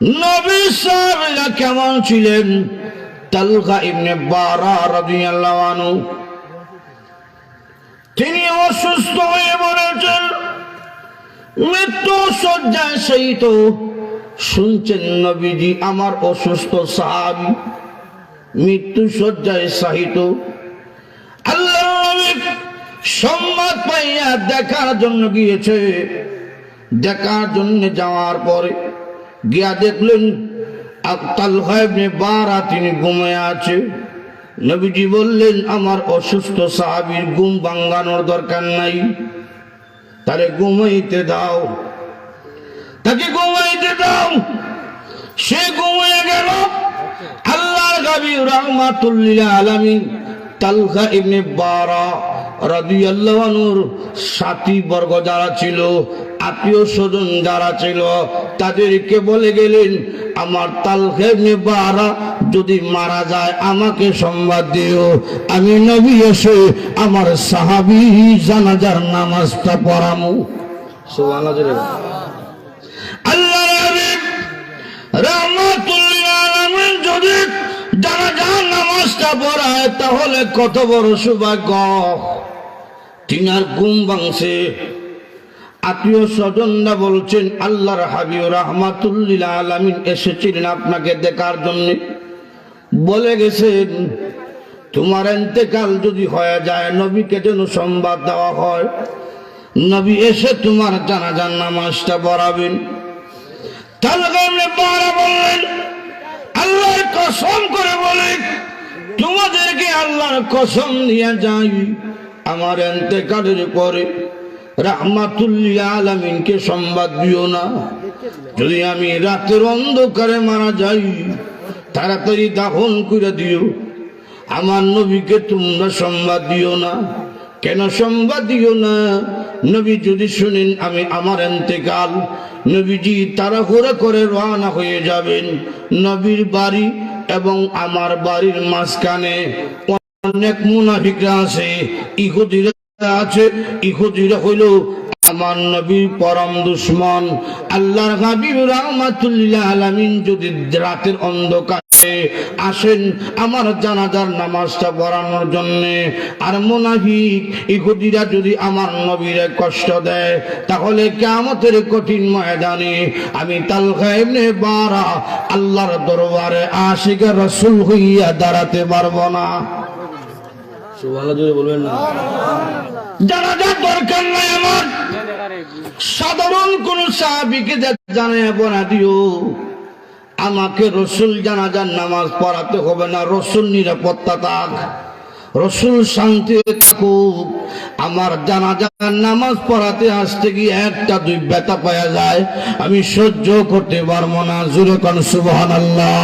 নবী সাহাবীরা কেমন ছিলেন? তালহা ইবনে বারা রাদিয়াল্লাহু আনহু। তিনি অসুস্থ হয়ে পড়েছেন মৃত্যু শয্যায় সেই তো শুনছেন নবীজি, আমার অসুস্থ সাহাবি মৃত্যু শয্যায় সাহিত আল্লাহ সম্মাদ পাইয়া দেখার জন্য গিয়েছে। দেখার জন্য যাওয়ার পরে গিয়া দেখলেন বারা তিনি ঘুমিয়ে আছে। নবীজি বললেন, আমার অসুস্থ সাহাবীর ঘুম ভাঙ্গানোর দরকার নাই। তারে ঘুমাইতে দাও। তাকে ঘুমাইতে দাও। সে ঘুমিয়ে গেল। আল্লাহর গাবি রহমাতুল্লিল আলামিন তালখা ইবনে বারা রাদিয়াল্লাহু আনহুর সাথী বর্গ যারা ছিল, আত্মীয় স্বজন যারা ছিল, তাদেরকে বলে গেলেন, আমার ইবনে বারা যদি মারা যায়, আমাকে সংবাদ দিও। আমি নবী এসে আমার সাহাবি জানাজার নামাজটা পড়ামু। যদি জানাজার নামাজটা পড়ায়, তাহলে কত বড় সৌভাগ্য। তিনার ঘুম ভাঙছে আত্মীয় স্বজনরা বলছেন, আল্লাহর হাবিব রহমাতুল্লিল আলামিন এসেছিলেন আপনাকে দেখার জন্যে। বলে গেছেন, তোমার এতেকাল যদি হয়ে যায়, নবীকে যেন সংবাদ দেওয়া হয়। নবী এসে তোমার জানাজার নামাজটা তাহলে বললেন, আল্লাহর কসম করে বলে, তোমাদেরকে আল্লাহর কসম নিয়ে যাই। আমার এতেকালের পরে রাহমাতুল্লিয়া আলামিনকে সংবাদ দিও না। যদি আমি রাতের অন্ধকারে মারা যাই, তাড়াতাড়ি দাফন করে দিও। আমার নবীকে তোমরা সংবাদ দিও না। কেন সংবাদ দিও না? নবী যদি শুনেন, আমি আমার এতেকাল নবীজি তাড়াহুড়া করে রওনা হয়ে যাবেন। নবীর বাড়ি এবং আমার বাড়ির মাঝখানে অনেক মুনাফিকরা আছে, ইহুদিরা আছে। ইহুদিরা হইল আমার নবীর পরম দুশ্মন। আল্লাহর হাবিব রহমাতুল্লাহ আলামিন যদি রাতের অন্ধকারে আসেন আমার জানাজার নামাজটা পড়ানোর জন্য। আর মুনাফিক, ইহুদিরা যদি আমার নবীরে কষ্ট দেয়, তাহলে কেমতের কঠিন ময়দানে আমি তাল খাইবনে বারা আল্লাহর দরবারে আশিকা রসুল হইয়া দাঁড়াতে পারব না। সুবহানাল্লাহ সাধারণ কোন সাহাবিকে জানায় বনা দিও। আমাকে রসুল জানাজার নামাজ পড়াতে হবে না, রসুল নিরাপত্তা থাক, রসুল শান্তি থাকুক। আমার জানাজার নামাজ পড়াতে আসতে গিয়ে একটা, দুই ব্যথা পাওয়া যায়, আমি সহ্য করতে পারব না, জুরে কান সুবহান আল্লাহ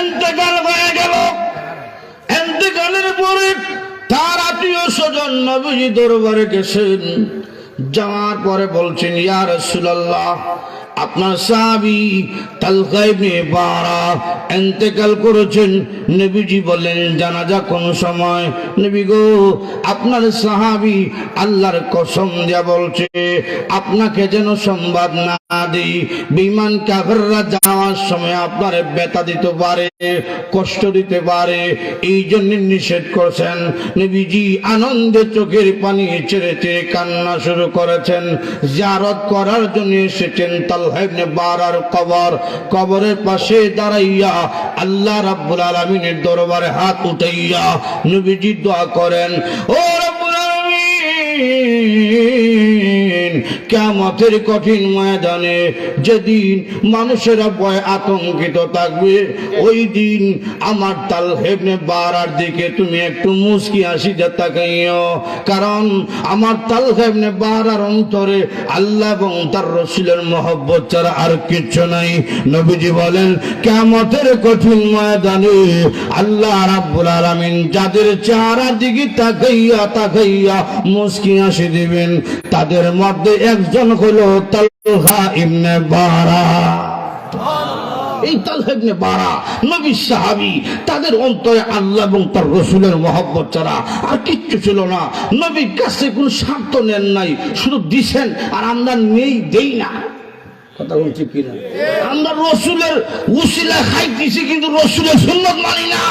এতেকাল হয়ে গেল এতেকালের পরে তার আত্মীয় স্বজন নবীজি দরবারে গেছেন। যাওয়ার পরে বলছেন ইয়া রাসূলুল্লাহ আপনার সাহাবী তালকা ইবনে বারা ইন্তেকাল করেছেন। নবীজি বললেন, জানাজা কোন সময়? নবী গো, আপনার সাহাবী আল্লাহর কসম দিয়া বলছে, আপনাকে যেন সংবাদ না দিই। বিমান কাফেররা যাওয়ার সময় আপনার ব্যথা দিতে পারে, কষ্ট দিতে পারে এই জন্য নিষেধ করছেন। নবীজি আনন্দে চোখের পানি ছেড়ে ছেড়ে কান্না শুরু করেছেন। জারত করার জন্য এসেছেন তালহাইবনে বারার কবর, কবরের পাশে দাঁড়াইয়া আল্লাহ রাব্বুল আলামিনের দরবারে হাত উঠাইয়া নবীজি দোয়া করেন, ও রাব্বুল আলামিন! কেমতের কঠিন ময়দানে যেদিন মানুষেরা ভয় আতঙ্কিত থাকবে, ওই দিন আমার তাল হেবনে বাড়ার দিকে তুমি একটু মুস্কি হাসিতে তাকাইও। কারণ আমার তাল হেবনে বাড়ার অন্তরে আল্লাহ এবং তার রসুলের মহব্বত ছাড়া আর কিচ্ছু নাই। নবীজি বলেন কেমতের কঠিন ময়দানে আল্লাহ রাব্বুল আলামিন যাদের চেহারা দিকে তাকাইয়া তাকাইয়া মুস্কি হাসি দিবেন তাদের মধ্যে একজন ইবনে বারা। এই বারা নবী সাহাবি, তাদের অন্তরে আল্লাহ এবং তার রসুলের মহব্বত ছাড়া আর কিচ্ছু ছিল না। নবীর কাছে কোনো স্বার্থ নেন নাই, শুধু দিছেন, আর আমরা নেই, দেই না। কথা বলছি কিনা? আমরা রসুলের উসিলা খাইতেছি, কিন্তু রসুলের সুন্নত মানি না।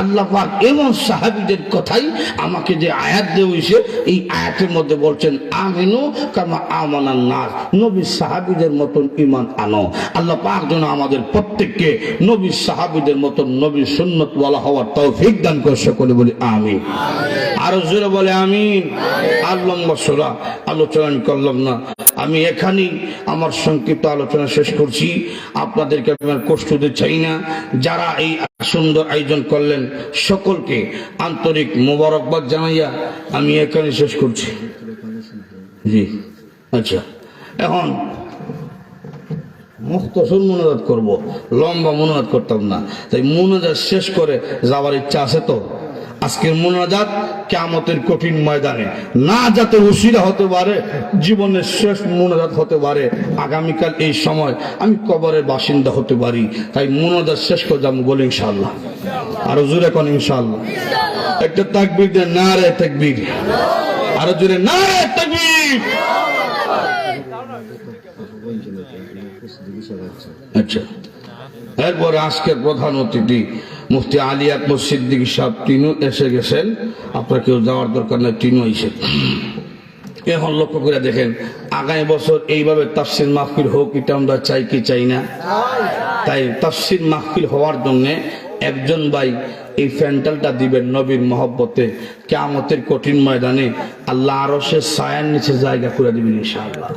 আল্লাহ এমন সাহাবিদের কথাই আমাকে যে আয়াত দেওয়াইছে এই আয়াতের মধ্যে বলছেন, আমিনু কামা আমানান নাস। নবী সাহাবিদের মতন ইমান আনো। আল্লাহ পাক যেন আমাদের প্রত্যেককে নবী সাহাবিদের মতন নবী সুন্নত বলা হওয়ার তৌফিক দান করছে করে বলি, আমিন। আরও জোরে বলে, আমিন। আর লম্বা সোরা আলোচনা আমি করলাম না। আমি এখানেই আমার সংক্ষিপ্ত আলোচনা শেষ করছি। আপনাদেরকে আমি কষ্ট দিতে চাই না। যারা এই সুন্দর আয়োজন করলেন, সকলকে আন্তরিক মোবারকবাদ জানাইয়া আমি এখানে শেষ করছি। জি আচ্ছা। এখন মুক্তসুর মনোজাত করব, লম্বা মনোজাত করতাম না। তাই মনোজাত শেষ করে যাওয়ার ইচ্ছা আছে তো? আজকের মোনাজাত কেমতের কঠিন ময়দানে। না যাতে উশিরা হতে পারে, জীবনের শেষ মোনাজাত হতে পারে। আগামীকাল এই সময় আমি কবরের বাসিন্দা হতে পারি। তাই মোনাজাত শেষ করে যাব বলি ইনশাল্লাহ আরও জোরে কোন ইনশাল্লাহ একটা তাকবির দেন না রে তাকবির। আরও জোরে না রে তাকবির। আচ্ছা। এরপরে আজকের প্রধান অতিথি মুফতি আলী আকবর সিদ্দিকী সাহেব, তিনও এসে গেছেন। আপনার কেউ যাওয়ার দরকার নেই, তিনও এসে। এখন লক্ষ্য করে দেখেন, আগামী বছর এইভাবে তাফসির মাহফিল হোক, এটা আমরা চাই কি চাই না? তাই তাফসির মাহফিল হওয়ার জন্য একজন ভাই এই ফ্যান্টালটা দিবেন নবীর মহব্বতে। কেমতের কঠিন ময়দানে আল্লাহ আরও সে সায়ার নিচে জায়গা করে দিবেন ইনশাআল্লাহ।